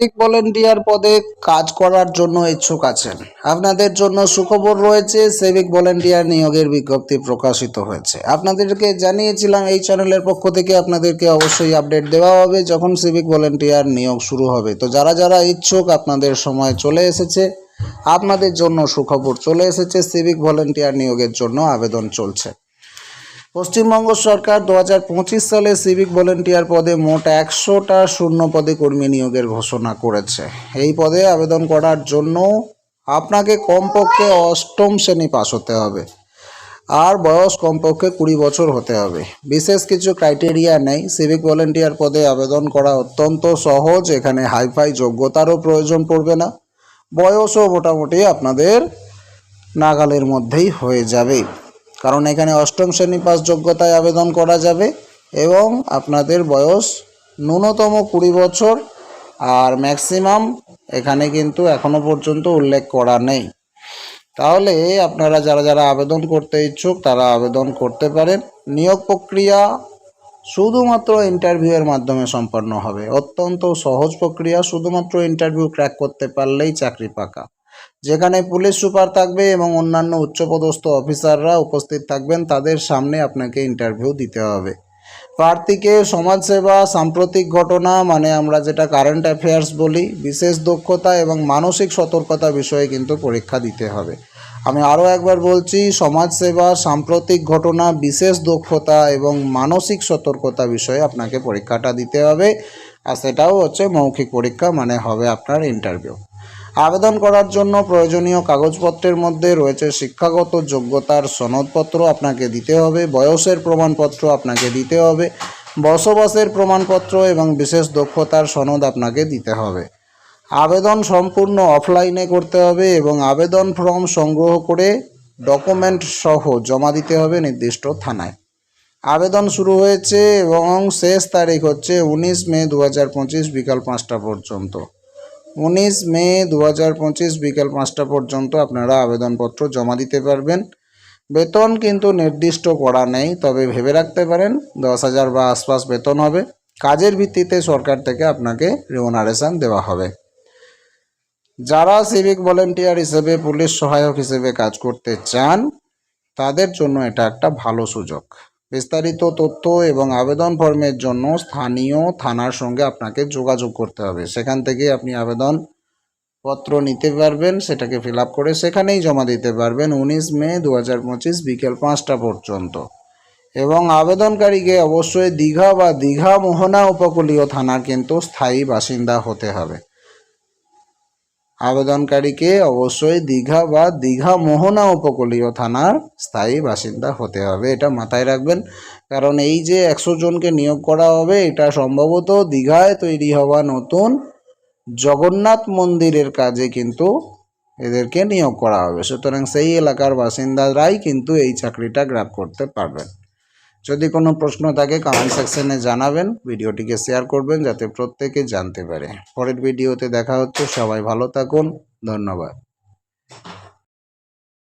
Civic volunteer পদে কাজ করার জন্য ইচ্ছুক আছেন। আপনাদের জন্য সুখবর রয়েছে, সিভিক ভলেন্টিয়ার নিয়োগের বিজ্ঞপ্তি প্রকাশিত হয়েছে। আপনাদেরকে জানিয়েছিলাম, এই চ্যানেলের পক্ষ থেকে আপনাদেরকে অবশ্যই আপডেট দেওয়া হবে যখন সিভিক ভলেন্টিয়ার নিয়োগ শুরু হবে। তো যারা যারা ইচ্ছুক আপনাদের সময় চলে এসেছে, আপনাদের জন্য সুখবর চলে এসেছে, সিভিক ভলেন্টিয়ার নিয়োগের জন্য আবেদন চলছে। পশ্চিমবঙ্গ সরকার দু হাজার পঁচিশ সালে সিভিক ভলেন্টিয়ার পদে মোট একশোটা শূন্য পদে কর্মী নিয়োগের ঘোষণা করেছে। এই পদে আবেদন করার জন্য আপনাকে কমপক্ষে অষ্টম শ্রেণি পাস হতে হবে। আর বয়স কমপক্ষে কুড়ি বছর হতে হবে। বিশেষ কিছু ক্রাইটেরিয়া নেই। সিভিক ভলেন্টিয়ার পদে আবেদন করা অত্যন্ত সহজ। এখানে হাইফাই যোগ্যতারও প্রয়োজন পড়বে না। বয়সও মোটামুটি আপনাদের নাগালের মধ্যেই হয়ে যাবে। কারণ এখানে অষ্টম শ্রেণি পাস যোগ্যতায় আবেদন করা যাবে এবং আপনাদের বয়স ন্যূনতম কুড়ি বছর আর ম্যাক্সিমাম এখানে কিন্তু এখনও পর্যন্ত উল্লেখ করা নেই। তাহলে আপনারা যারা যারা আবেদন করতে ইচ্ছুক তারা আবেদন করতে পারেন। নিয়োগ প্রক্রিয়া শুধুমাত্র ইন্টারভিউয়ের মাধ্যমে সম্পন্ন হবে। অত্যন্ত সহজ প্রক্রিয়া, শুধুমাত্র ইন্টারভিউ ক্র্যাক করতে পারলেই চাকরি পাকা। যেখানে পুলিশ সুপার থাকবে এবং অন্যান্য উচ্চপদস্থ অফিসাররা উপস্থিত থাকবেন, তাদের সামনে আপনাকে ইন্টারভিউ দিতে হবে। প্রার্থীকে সমাজসেবা, সাম্প্রতিক ঘটনা মানে আমরা যেটা কারেন্ট অ্যাফেয়ার্স বলি, বিশেষ দক্ষতা এবং মানসিক সতর্কতা বিষয়ে কিন্তু পরীক্ষা দিতে হবে। আমি আরও একবার বলছি, সমাজসেবা, সাম্প্রতিক ঘটনা, বিশেষ দক্ষতা এবং মানসিক সতর্কতা বিষয়ে আপনাকে পরীক্ষাটা দিতে হবে। আর সেটাও হচ্ছে মৌখিক পরীক্ষা মানে হবে আপনার ইন্টারভিউ আবেদন করার জন্য প্রয়োজনীয় কাগজপত্রের মধ্যে রয়েছে শিক্ষাগত যোগ্যতার সনদপত্র আপনাকে দিতে হবে, বয়সের প্রমাণপত্র আপনাকে দিতে হবে, বসবাসের প্রমাণপত্র এবং বিশেষ দক্ষতার সনদ আপনাকে দিতে হবে। আবেদন সম্পূর্ণ অফলাইনে করতে হবে এবং আবেদন ফর্ম সংগ্রহ করে ডকুমেন্ট সহ জমা দিতে হবে নির্দিষ্ট থানায়। আবেদন শুরু হয়েছে এবং শেষ তারিখ হচ্ছে উনিশ মে দু হাজার পঁচিশ বিকাল পাঁচটা পর্যন্ত। উনিশ মে দু হাজার পঁচিশ বিকেল পাঁচটা পর্যন্ত আপনারা আবেদনপত্র জমা দিতে পারবেন। বেতন কিন্তু নির্দিষ্ট করা নেই, তবে ভেবে রাখতে পারেন, দশ হাজার বা আশপাশ বেতন হবে। কাজের ভিত্তিতে সরকার থেকে আপনাকে রিমোনারেশন দেওয়া হবে। যারা সিভিক ভলেন্টিয়ার হিসেবে, পুলিশ সহায়ক হিসেবে কাজ করতে চান, তাদের জন্য এটা একটা ভালো সুযোগ। বিস্তারিত তথ্য এবং আবেদন ফর্মের জন্য স্থানীয় থানার সঙ্গে আপনাকে যোগাযোগ করতে হবে। সেখান থেকে আপনি আবেদন পত্র নিতে পারবেন, সেটাকে ফিল করে সেখানেই জমা দিতে পারবেন উনিশ মে দু হাজার পঁচিশ বিকেল পাঁচটা পর্যন্ত। এবং আবেদনকারীকে অবশ্যই দীঘা বা দীঘা মোহনা উপকূলীয় থানার কিন্তু স্থায়ী বাসিন্দা হতে হবে। আবেদনকারীকে অবশ্যই দীঘা বা দীঘা মোহনা উপকূলীয় থানার স্থায়ী বাসিন্দা হতে হবে, এটা মাথায় রাখবেন। কারণ এই যে একশো জনকে নিয়োগ করা হবে, এটা সম্ভবত দীঘায় তৈরি হওয়া নতুন জগন্নাথ মন্দিরের কাজে কিন্তু এদেরকে নিয়োগ করা হবে। সুতরাং সেই এলাকার বাসিন্দারাই কিন্তু এই চাকরিটা গ্রাপ করতে পারবেন। যদি কোনো প্রশ্ন থাকে কমেন্ট সেকশনে জানাবেন, ভিডিওটিকে শেয়ার করবেন যাতে প্রত্যেকে জানতে পারে। পরের ভিডিওতে দেখা হচ্ছে, সবাই ভালো থাকুন, ধন্যবাদ।